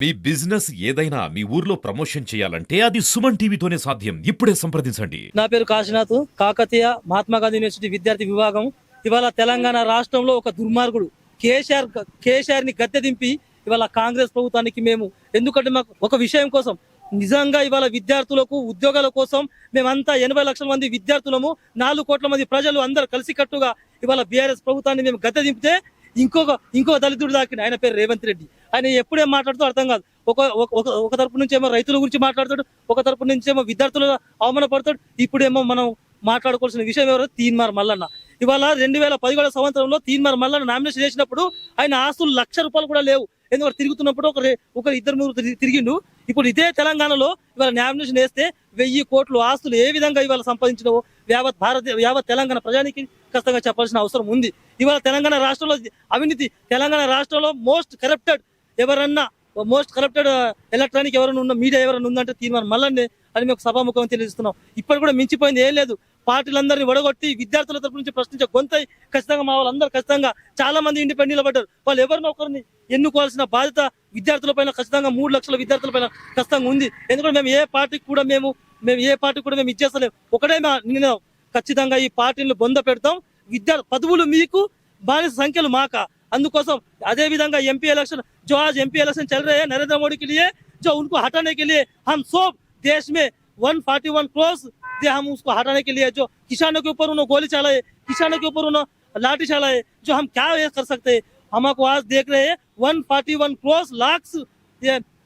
మీ business ఏదైనా మీ ఊర్లో promotion చేయాలంటే అది సుమన్ టీవీతోనే సాధ్యం. ఇప్పుడే సంప్రదించండి. నా పేరు కాశీనాథ్ కాకతీయ మహాత్మా గాంధీ యూనివర్సిటీ విద్యార్థి విభాగం. ఇవాళ తెలంగాణ రాష్ట్రంలో ఒక దుర్మార్గుడు కేసీఆర్ కేసీఆర్ని గద్దె దింపి ఇవాళ కాంగ్రెస్ ప్రభుత్వానికి మేము ఎందుకంటే మాకు ఒక విషయం కోసం నిజంగా ఇవాళ విద్యార్థులకు ఉద్యోగాల కోసం మేమంతా ఎనభై లక్షల మంది విద్యార్థులము నాలుగు కోట్ల మంది ప్రజలు అందరు కలిసికట్టుగా ఇవాళ బీఆర్ఎస్ ప్రభుత్వాన్ని మేము గద్దె దింపితే ఇంకొక ఇంకొక దళితుడు దాకిన ఆయన పేరు రేవంత్ రెడ్డి. ఆయన ఎప్పుడేం మాట్లాడుతూ అర్థం కాదు. ఒక ఒక- ఒక ఒక తరపు నుంచి ఏమో రైతుల గురించి మాట్లాడతాడు ఒక తరపు నుంచి ఏమో విద్యార్థులు అవమానపడతాడు. ఇప్పుడేమో మనం మాట్లాడుకోవాల్సిన విషయం ఎవరో? తీన్మార్ మల్లన్న. ఇవాళ రెండు వేల పదిహేడు సంవత్సరంలో తీన్మార్ మల్లన్న నామినేషన్ చేసినప్పుడు ఆయన ఆస్తులు లక్ష రూపాయలు కూడా లేవు. ఎందుకంటే తిరుగుతున్నప్పుడు ఒక ఒక ఇద్దరు ముగ్గురు తిరిగి- తిరిగిండు. ఇప్పుడు ఇదే తెలంగాణలో ఇవాళ నామినేషన్ వేస్తే వెయ్యి కోట్లు ఆస్తులు ఏ విధంగా ఇవాళ సంపాదించినవో యావత్ భారత యావత్ తెలంగాణ ప్రజానికి ఖచ్చితంగా చెప్పాల్సిన అవసరం ఉంది. ఇవాళ తెలంగాణ రాష్ట్రంలో అవినీతి తెలంగాణ రాష్ట్రంలో మోస్ట్ కరప్టెడ్ ఎవరన్నా మోస్ట్ కరప్టెడ్ ఎలక్ట్రానిక్ ఎవరైనా ఉన్న మీడియా ఎవరైనా ఉందంటే తీర్మానం మళ్ళీ అని మేము సభాముఖం తెలియజేస్తున్నాం ఇప్పటి కూడా మించిపోయింది ఏం లేదు పార్టీలందరినీ వడగొట్టి విద్యార్థుల తరపు నుంచి ప్రశ్నించే గొంతై ఖచ్చితంగా మా వాళ్ళందరూ ఖచ్చితంగా చాలా మంది ఇండిపెండెంట్ పడ్డారు వాళ్ళు ఎవరిని ఒకరిని ఎన్నుకోవాల్సిన బాధ్యత విద్యార్థుల పైన ఖచ్చితంగా మూడు లక్షల విద్యార్థుల పైన ఖచ్చితంగా ఉంది ఎందుకంటే మేము ఏ పార్టీకి కూడా మేము మేము ఏ పార్టీకి కూడా మేము ఇచ్చేస్తలేము ఒకటే మా నేను ఖచ్చితంగా ఈ పార్టీని బొంద పెడతాం విద్యా పదవులు మీకు బానిస సంఖ్యలు మాక అందుకోసం అదే విధంగా ఎంపీ इलेक्शन जो आज एमपी इलेक्शन चल रहे हैं नरेंद्र मोदी के लिए जो उनको हटाने के लिए हम सब देश में 141 क्रोस दे हम उसको हटाने के लिए जो किसानों के ऊपर उन्होंने गोली चलाए किसानों के ऊपर उन्होंने लाठी चलाए जो हम क्या ये कर सकते हैं हमको आज देख रहे हैं 141 క్రోస్ లాక్స్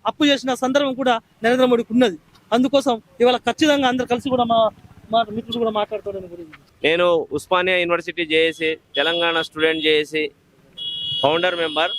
అప్పు చేసిన సందర్భం కూడా నరేంద్ర మోడీకి ఉన్నది అందుకోసం ఇవాళ ఖచ్చితంగా అందరు కలిసి కూడా మా మా మిత్రులు కూడా మాట్లాడుతారని గురించి నేను Osmania university JAC Telangana student JAC founder member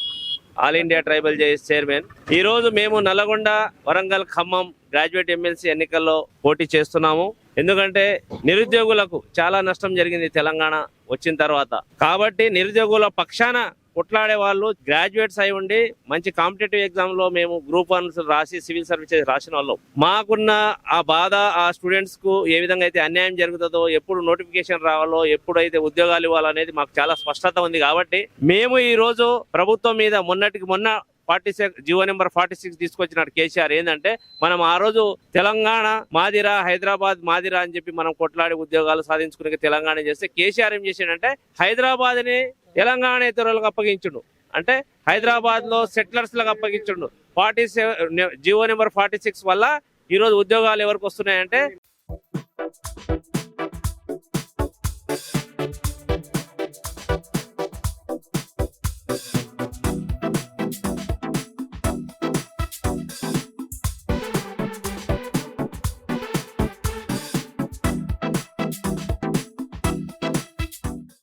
all India tribal జైస్ చైర్మన్. ఈ రోజు మేము నల్గొండ వరంగల్ ఖమ్మం గ్రాడ్యుయేట్ ఎమ్మెల్సీ ఎన్నికల్లో పోటీ చేస్తున్నాము. ఎందుకంటే నిరుద్యోగులకు చాలా నష్టం జరిగింది తెలంగాణ వచ్చిన తర్వాత. కాబట్టి నిరుద్యోగుల పక్షాన కొట్లాడే వాళ్ళు గ్రాడ్యుయేట్స్ అయి ఉండి మంచి కాంపిటేటివ్ ఎగ్జామ్లో మేము గ్రూప్ వన్ రాసి సివిల్ సర్వీసెస్ రాసిన వాళ్ళం. మాకున్న ఆ బాధ ఆ స్టూడెంట్స్కు ఏ విధంగా అయితే అన్యాయం జరుగుతుందో ఎప్పుడు నోటిఫికేషన్ రావాలో ఎప్పుడైతే ఉద్యోగాలు ఇవ్వాలనేది మాకు చాలా స్పష్టత ఉంది కాబట్టి మేము ఈ రోజు ప్రభుత్వం మీద మొన్నటికి మొన్న forty six GO number forty six తీసుకొచ్చినాడు KCR. ఏంటంటే మనం ఆ రోజు తెలంగాణ మాదిరా హైదరాబాద్ మాదిరా అని చెప్పి మనం కొట్లాడి ఉద్యోగాలు సాధించుకునే తెలంగాణ చేస్తే కేసీఆర్ ఏం చేశాడంటే హైదరాబాద్ని తెలంగాణ ఇతరులకు అప్పగించుడు. అంటే హైదరాబాద్లో సెటిలర్స్లకు అప్పగించుడు. Forty seven GO number forty six వల్ల ఈ రోజు ఉద్యోగాలు ఎవరికి వస్తున్నాయంటే